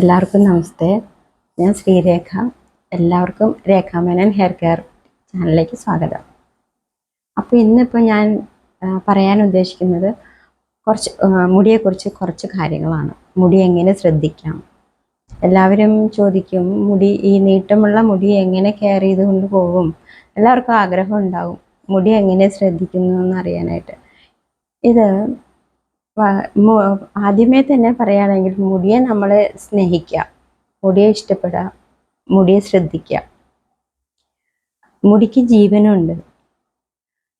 എല്ലാവർക്കും നമസ്തേ. ഞാൻ ശ്രീരേഖ. എല്ലാവർക്കും രേഖാമേനൻ ഹെയർ കെയർ ചാനലിലേക്ക് സ്വാഗതം. അപ്പോൾ ഇന്നിപ്പോൾ ഞാൻ പറയാൻ ഉദ്ദേശിക്കുന്നത് കുറച്ച് മുടിയെക്കുറിച്ച് കുറച്ച് കാര്യങ്ങളാണ്. മുടി എങ്ങനെ ശ്രദ്ധിക്കാം? എല്ലാവരും ചോദിക്കും മുടി ഈ നീട്ടമുള്ള മുടി എങ്ങനെ കെയർ ചെയ്ത് കൊണ്ടുപോകും എല്ലാവർക്കും ആഗ്രഹം ഉണ്ടാകും മുടി എങ്ങനെ ശ്രദ്ധിക്കുന്നു എന്ന് അറിയാനായിട്ട്. ഇത് ആദ്യമേ തന്നെ പറയുകയാണെങ്കിൽ മുടിയെ നമ്മൾ സ്നേഹിക്കുക. മുടിയെ ഇഷ്ടപ്പെടുക. മുടിയെ ശ്രദ്ധിക്കുക. മുടിക്ക് ജീവനുണ്ട്.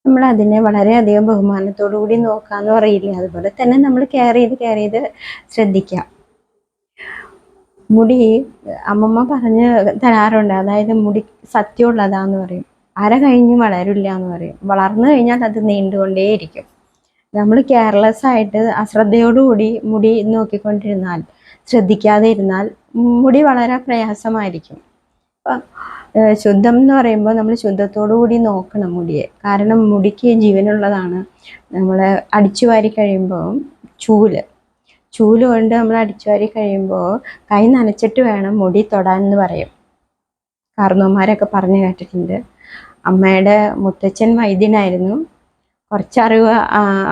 നമ്മൾ അതിനെ വളരെയധികം ബഹുമാനത്തോടു കൂടി നോക്കാന്ന് പറയില്ലേ? അതുപോലെ തന്നെ നമ്മൾ കെയർ ചെയ്ത് കെയർ ചെയ്ത് ശ്രദ്ധിക്കുക. മുടി അമ്മമ്മ പറഞ്ഞ് തരാറുണ്ട്. അതായത് മുടി സത്യമുള്ളതാന്ന് പറയും. അര കഴിഞ്ഞ് വളരില്ല എന്ന് പറയും. വളർന്നു കഴിഞ്ഞാൽ അത് നീണ്ടുകൊണ്ടേയിരിക്കും. നമ്മൾ കെയർലെസ് ആയിട്ട് അശ്രദ്ധയോടുകൂടി മുടി നോക്കിക്കൊണ്ടിരുന്നാൽ ശ്രദ്ധിക്കാതെ ഇരുന്നാൽ മുടി വളരെ പ്രയാസമായിരിക്കും. അപ്പം ശുദ്ധം എന്ന് പറയുമ്പോൾ നമ്മൾ ശുദ്ധത്തോടു കൂടി നോക്കണം മുടിയെ. കാരണം മുടിക്ക് ജീവനുള്ളതാണ്. നമ്മൾ അടിച്ചു വാരി കഴിയുമ്പോൾ ചൂൽ. ചൂൽ കൊണ്ട് നമ്മൾ അടിച്ചു വാരി കഴിയുമ്പോൾ കൈ നനച്ചിട്ട് വേണം മുടി തൊടാൻ എന്ന് പറയും. കാർന്നോമാരൊക്കെ പറഞ്ഞു കേട്ടിട്ടുണ്ട്. അമ്മയുടെ മുത്തച്ഛൻ വൈദ്യനായിരുന്നു കുറച്ചറിവ്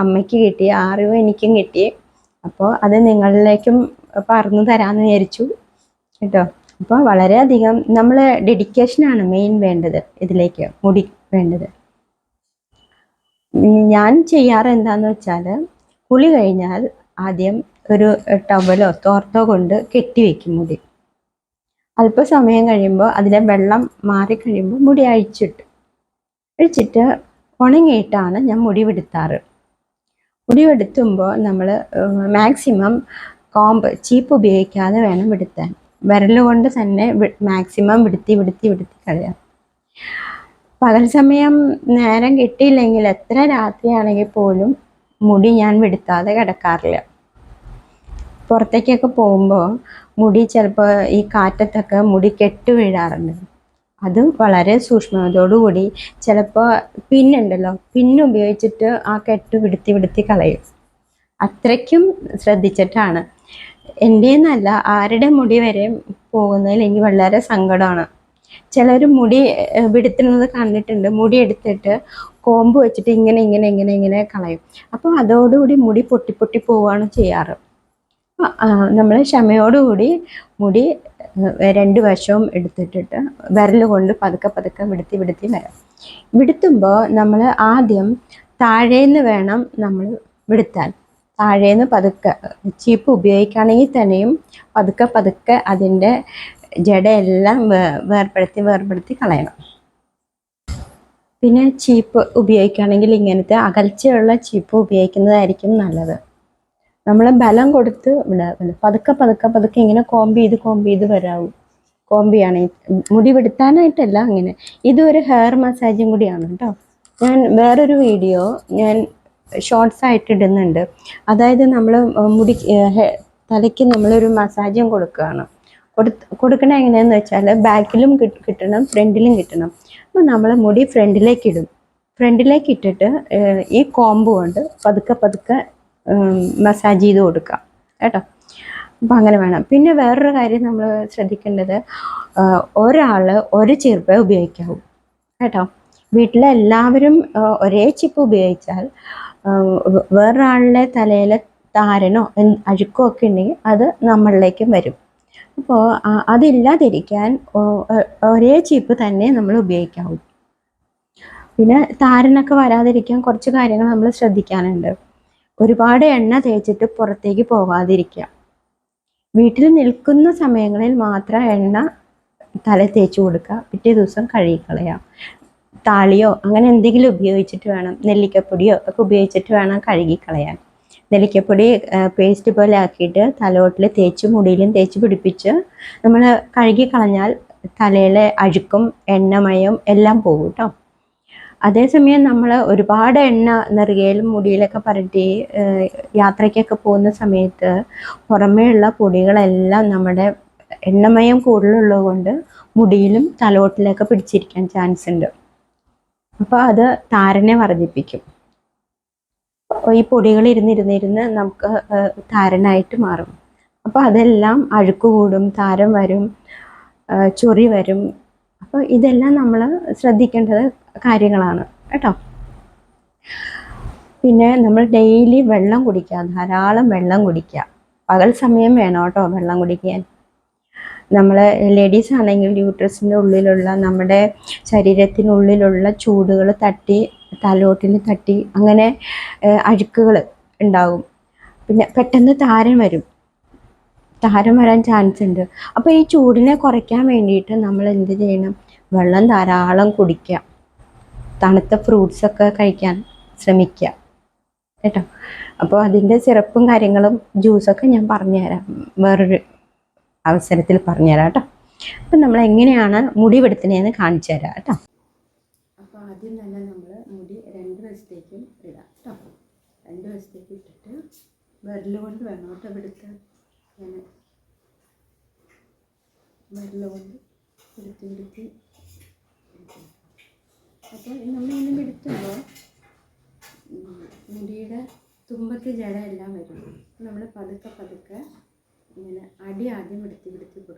അമ്മയ്ക്ക് കിട്ടി ആ അറിവ് എനിക്കും കിട്ടി. അപ്പോൾ അത് നിങ്ങളിലേക്കും പറഞ്ഞു തരാമെന്ന് വിചാരിച്ചു കേട്ടോ. അപ്പോൾ വളരെയധികം നമ്മൾ ഡെഡിക്കേഷനാണ് മെയിൻ വേണ്ടത് ഇതിലേക്ക് മുടി വേണ്ടത്. ഞാൻ ചെയ്യാറ് എന്താന്ന് വെച്ചാൽ കുളി കഴിഞ്ഞാൽ ആദ്യം ഒരു ടവലോ തോർത്തോ കൊണ്ട് കെട്ടിവെക്കും മുടി. അല്പസമയം കഴിയുമ്പോൾ അതിലെ വെള്ളം മാറിക്കഴിയുമ്പോൾ മുടി അഴിച്ചിട്ട് അഴിച്ചിട്ട് ഉണങ്ങിയിട്ടാണ് ഞാൻ മുടിവെടുത്താറ്. മുടിവെടുത്തുമ്പോൾ മുടി വെടുത്തുമ്പോൾ നമ്മൾ മാക്സിമം കോമ്പ് ചീപ്പ് ഉപയോഗിക്കാതെ വേണം വെടുത്താൻ വിരലുകൊണ്ട് തന്നെ മാക്സിമം വിടുത്തി വിടുത്തി വിടുത്തി കളയാം. പകൽ സമയം നേരം കിട്ടിയില്ലെങ്കിൽ എത്ര രാത്രിയാണെങ്കിൽ പോലും മുടി ഞാൻ വെടുത്താതെ കിടക്കാറില്ല. പുറത്തേക്കൊക്കെ പോകുമ്പോൾ മുടി ചിലപ്പോൾ ഈ കാറ്റത്തൊക്കെ മുടി കെട്ടു വീഴാറുണ്ട്. അത് വളരെ സൂക്ഷ്മതയോടുകൂടി ചിലപ്പോൾ പിന്നുണ്ടല്ലോ പിന്നുപയോഗിച്ചിട്ട് ആ കെട്ട് വിടുത്തി വിടുത്തി കളയും. അത്രയ്ക്കും ശ്രദ്ധിച്ചിട്ടാണ്. എന്റെ എന്നല്ല ആരുടെ മുടി വരെ പോകുന്നതിൽ എനിക്ക് വളരെ സങ്കടമാണ്. ചിലർ മുടി വിടുത്തുന്നത് കണ്ടിട്ടുണ്ട് മുടി എടുത്തിട്ട് കോമ്പ് വെച്ചിട്ട് ഇങ്ങനെ ഇങ്ങനെ ഇങ്ങനെ ഇങ്ങനെ കളയും. അപ്പോൾ അതോടുകൂടി മുടി പൊട്ടി പൊട്ടി പോവുകയാണ് ചെയ്യാറ്. നമ്മൾ ക്ഷമയോടുകൂടി മുടി രണ്ട് വശവും എടുത്തിട്ടിട്ട് വിരൽ കൊണ്ട് പതുക്കെ പതുക്കെ വിടുത്തി വിടുത്തി വരാം. വിടുത്തുമ്പോൾ നമ്മൾ ആദ്യം താഴേന്ന് വേണം നമ്മൾ വിടുത്താൻ. താഴേന്ന് പതുക്കെ ചീപ്പ് ഉപയോഗിക്കുകയാണെങ്കിൽ തന്നെയും പതുക്കെ പതുക്കെ അതിന്റെ ജടയെല്ലാം വേർപ്പെടുത്തി വേർപെടുത്തി കളയണം. പിന്നെ ചീപ്പ് ഉപയോഗിക്കുകയാണെങ്കിൽ ഇങ്ങനത്തെ അകൽച്ചയുള്ള ചീപ്പ് ഉപയോഗിക്കുന്നതായിരിക്കും നല്ലത്. നമ്മൾ ബലം കൊടുത്ത് പതുക്കെ പതുക്കെ പതുക്കെ ഇങ്ങനെ കോമ്പ് ചെയ്ത് കോമ്പ് ചെയ്ത് വരാവൂ. കോമ്പിയാണ് മുടി വെടുത്താനായിട്ടല്ല അങ്ങനെ ഇതൊരു ഹെയർ മസാജും കൂടിയാണ് കേട്ടോ. ഞാൻ വേറൊരു വീഡിയോ ഞാൻ ഷോർട്സ് ആയിട്ട് ഇടുന്നുണ്ട്. അതായത് നമ്മൾ മുടി തലയ്ക്ക് നമ്മളൊരു മസാജും കൊടുക്കുകയാണ് കൊടുക്കണ. എങ്ങനെയാന്ന് വെച്ചാൽ ബാക്കിലും കിട്ട- കിട്ടണം ഫ്രണ്ടിലും കിട്ടണം. അപ്പോൾ നമ്മൾ മുടി ഫ്രണ്ടിലേക്ക് ഇടും. ഫ്രണ്ടിലേക്ക് ഇട്ടിട്ട് ഈ കോമ്പ് കൊണ്ട് പതുക്കെ പതുക്കെ മസാജ് ചെയ്ത് കൊടുക്കാം. കേട്ടോ? അപ്പം അങ്ങനെ വേണം. പിന്നെ വേറൊരു കാര്യം നമ്മൾ ശ്രദ്ധിക്കേണ്ടത് ഒരാൾ ഒരു ചീർപ്പേ ഉപയോഗിക്കാവൂ. കേട്ടോ? വീട്ടിലെ എല്ലാവരും ഒരേ ചിപ്പ് ഉപയോഗിച്ചാൽ വേറൊരാളുടെ തലയിൽ താരനോ അഴുക്കോ ഒക്കെ ഉണ്ടെങ്കിൽ അത് നമ്മളിലേക്കും വരും. അപ്പോൾ അതില്ലാതിരിക്കാൻ ഒരേ ചിപ്പ് തന്നെ നമ്മൾ ഉപയോഗിക്കാവൂ. പിന്നെ താരനൊക്കെ വരാതിരിക്കാൻ കുറച്ച് കാര്യങ്ങൾ നമ്മൾ ശ്രദ്ധിക്കാനുണ്ട്. ഒരുപാട് എണ്ണ തേച്ചിട്ട് പുറത്തേക്ക് പോകാതിരിക്കുക. വീട്ടിൽ നിൽക്കുന്ന സമയങ്ങളിൽ മാത്രം എണ്ണ തല തേച്ച് കൊടുക്കുക. പിറ്റേ ദിവസം കഴുകിക്കളയാം താളിയോ അങ്ങനെ എന്തെങ്കിലും ഉപയോഗിച്ചിട്ട് വേണം. നെല്ലിക്കപ്പൊടിയോ ഒക്കെ ഉപയോഗിച്ചിട്ട് വേണം കഴുകിക്കളയാൻ. നെല്ലിക്കപ്പൊടി പേസ്റ്റ് പോലെ ആക്കിയിട്ട് തലോട്ടിൽ തേച്ച് മുടിയിലും തേച്ച് പിടിപ്പിച്ച് നമ്മൾ കഴുകിക്കളഞ്ഞാൽ തലയിലെ അഴുക്കും എണ്ണമയം എല്ലാം പോകും കേട്ടോ. അതേസമയം നമ്മൾ ഒരുപാട് എണ്ണ നെറുകയിലും മുടിയിലൊക്കെ പരട്ടി യാത്രയ്ക്കൊക്കെ പോകുന്ന സമയത്ത് പുറമേയുള്ള പൊടികളെല്ലാം നമ്മുടെ എണ്ണമയം കൂടുതലുള്ളത് കൊണ്ട് മുടിയിലും തലോട്ടിലൊക്കെ പിടിച്ചിരിക്കാൻ ചാൻസ് ഉണ്ട്. അപ്പോൾ അത് താരനെ വർദ്ധിപ്പിക്കും. ഈ പൊടികൾ ഇരുന്നിരുന്നിരുന്ന് നമുക്ക് താരനായിട്ട് മാറും. അപ്പോൾ അതെല്ലാം അഴുക്ക് കൂടും താരം വരും ചൊറി വരും. അപ്പോൾ ഇതെല്ലാം നമ്മൾ ശ്രദ്ധിക്കേണ്ടത് കാര്യങ്ങളാണ്. കേട്ടോ? പിന്നെ നമ്മൾ ഡെയിലി വെള്ളം കുടിക്കുക ധാരാളം വെള്ളം കുടിക്കുക. പകൽ സമയം വേണം കേട്ടോ വെള്ളം കുടിക്കാൻ. നമ്മൾ ലേഡീസ് ആണെങ്കിൽ യൂട്രസിന്റെ ഉള്ളിലുള്ള നമ്മുടെ ശരീരത്തിനുള്ളിലുള്ള ചൂടുകൾ തട്ടി തലോട്ടിന് തട്ടി അങ്ങനെ അഴുക്കുകൾ ഉണ്ടാകും പിന്നെ പെട്ടെന്ന് താരം വരും. താരം വരാൻ ചാൻസ് ഉണ്ട്. അപ്പോൾ ഈ ചൂടിനെ കുറയ്ക്കാൻ വേണ്ടിയിട്ട് നമ്മൾ എന്ത് ചെയ്യണം? വെള്ളം ധാരാളം കുടിക്കുക. തണുത്ത ഫ്രൂട്ട്സ് ഒക്കെ കഴിക്കാൻ ശ്രമിക്കുക. കേട്ടോ? അപ്പോൾ അതിന്റെ സിറപ്പും കാര്യങ്ങളും ജ്യൂസൊക്കെ ഞാൻ പറഞ്ഞുതരാം. വേറൊരു അവസരത്തിൽ പറഞ്ഞുതരാം കേട്ടോ. അപ്പം നമ്മൾ എങ്ങനെയാണ് മുടി വെടുത്തുന്നതെന്ന് കാണിച്ചു തരാം കേട്ടോ. അപ്പോൾ ആദ്യം തന്നെ നമ്മൾ മുടി രണ്ട് വശത്തേക്കും ഇടാം കേട്ടോ. രണ്ട് വശത്തേക്ക് ഇട്ടിട്ട് വിരൽ കൊണ്ട് വേണം കേട്ടോ വെടുക്കാൻ വിരൽ കൊണ്ട് എടുത്ത് എടുത്ത് നമ്മൾ നമ്മളിങ്ങനെ എടുത്തുമ്പോൾ മുടിയുടെ തുമ്പത്ത് ജടയെല്ലാം വരും. നമ്മൾ പതുക്കെ പതുക്കെ ഇങ്ങനെ അടി ആദ്യം എടുത്ത് പിടിച്ച് കൊടുക്കുക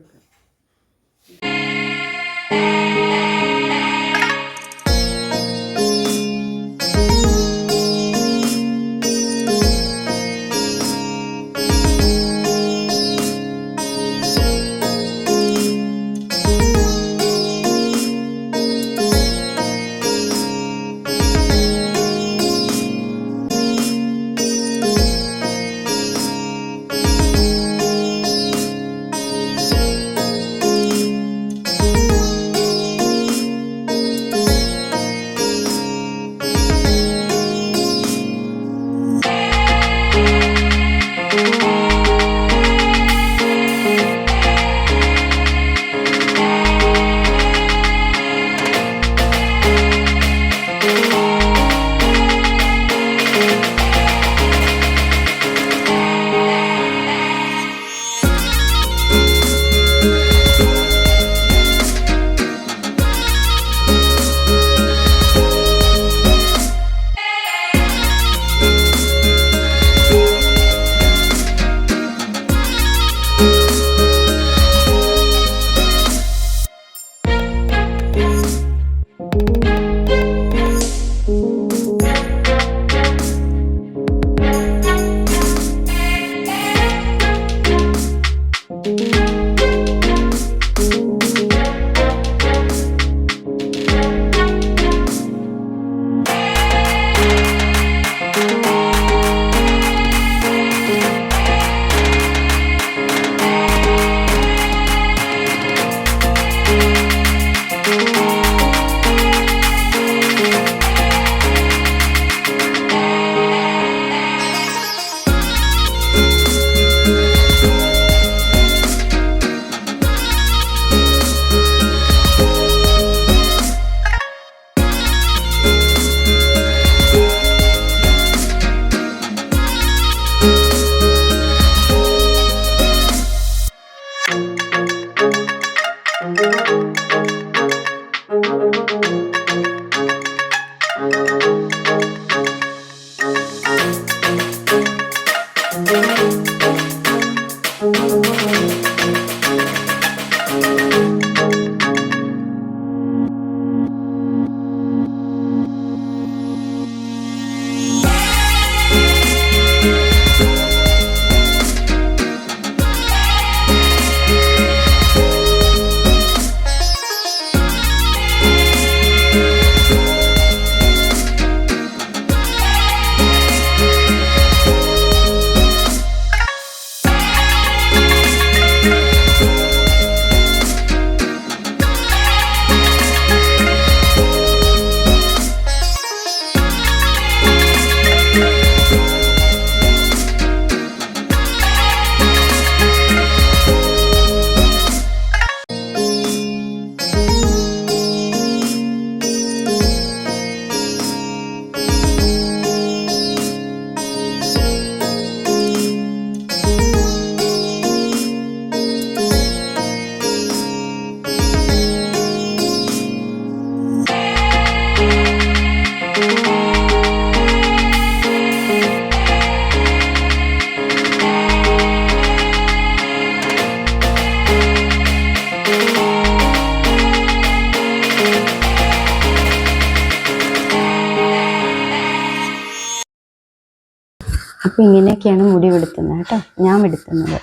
അപ്പോൾ ഇങ്ങനെയൊക്കെയാണ് മുടി വെടുത്തുന്നത് കേട്ടോ. ഞാൻ വെടുത്തുന്നത്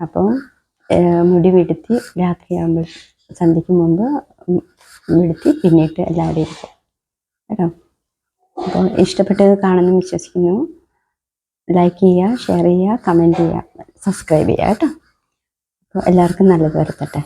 അപ്പം മുടി വെടുത്തി രാത്രിയാകുമ്പോൾ സന്ധ്യയ്ക്ക് മുമ്പ് വെടുത്തി പിന്നിട്ട് എല്ലാവരും ഇരിക്കും കേട്ടോ. അപ്പോൾ ഇഷ്ടപ്പെട്ടത് കാണുമെന്ന് വിശ്വസിക്കുന്നു. ലൈക്ക് ചെയ്യുക ഷെയർ ചെയ്യുക കമന്റ് ചെയ്യുക സബ്സ്ക്രൈബ് ചെയ്യുക കേട്ടോ. അപ്പോൾ എല്ലാവർക്കും നല്ലത് വരുത്തട്ടെ.